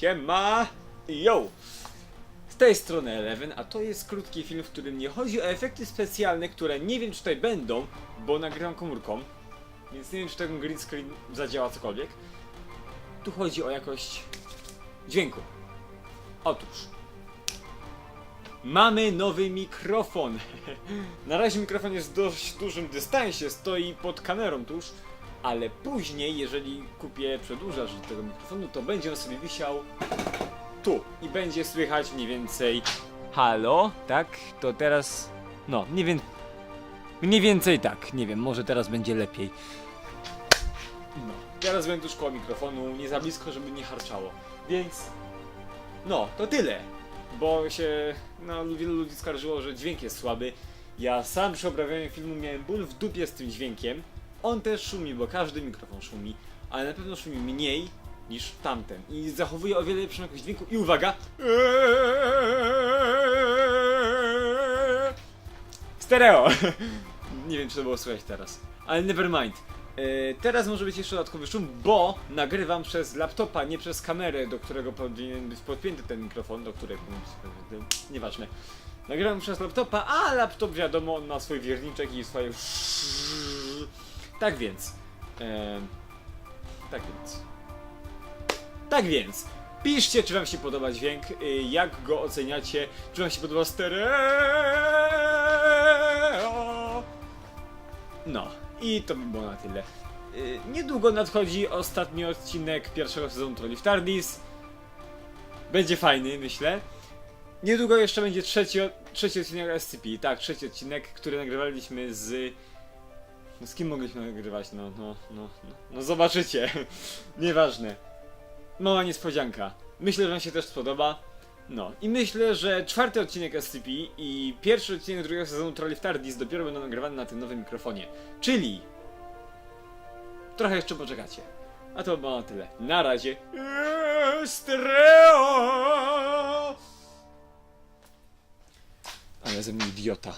Siema! Yo! Z tej strony Eleven, a to jest krótki film, w którym nie chodzi o efekty specjalne, które nie wiem czy tutaj będą, bo nagrywam komórką, więc nie wiem czy ten green screen zadziała cokolwiek. Tu chodzi o jakość dźwięku. Otóż mamy nowy mikrofon. Na razie mikrofon jest w dość dużym dystansie, stoi pod kamerą tuż, ale później, jeżeli kupię przedłużacz tego mikrofonu, to będzie on sobie wisiał tu i będzie słychać mniej więcej halo, tak? To teraz, no, nie wiem, mniej więcej tak, nie wiem, może teraz będzie lepiej. No, teraz będę tuż koło mikrofonu, nie za blisko, żeby nie harczało, więc, no, to tyle, bo się, no, wielu ludzi skarżyło, że dźwięk jest słaby. Ja sam przy obrabianiu filmu miałem ból w dupie z tym dźwiękiem. On też szumi, bo każdy mikrofon szumi, ale na pewno szumi mniej niż tamten i zachowuje o wiele lepszą jakość dźwięku. I uwaga! Stereo! Nie wiem, czy to było słychać teraz, ale never mind. E, Teraz może być jeszcze dodatkowy szum, bo nagrywam przez laptopa, nie przez kamerę, do którego powinien być podpięty ten mikrofon, do którego. Nieważne. Nagrywam przez laptopa, a laptop wiadomo, on ma swój wierniczek i swoje. Tak więc. Tak więc. Tak więc. Piszcie, czy wam się podoba dźwięk, y, jak go oceniacie, czy wam się podoba stereo. No, i to by było na tyle. Y, Niedługo nadchodzi ostatni odcinek pierwszego sezonu Trolli w Tardis. Będzie fajny, myślę. Niedługo jeszcze będzie trzeci, trzeci odcinek SCP. Tak, trzeci odcinek, który nagrywaliśmy z... No z kim mogliśmy nagrywać? No, no, no, no, no zobaczycie. Nieważne. Mała niespodzianka. Myślę, że wam się też spodoba. No i myślę, że czwarty odcinek SCP i pierwszy odcinek drugiego sezonu Trolli w Tardis dopiero będą nagrywane na tym nowym mikrofonie. Czyli... Trochę jeszcze poczekacie. A to było na tyle. Na razie. Eee! Ale ze mnie idiota.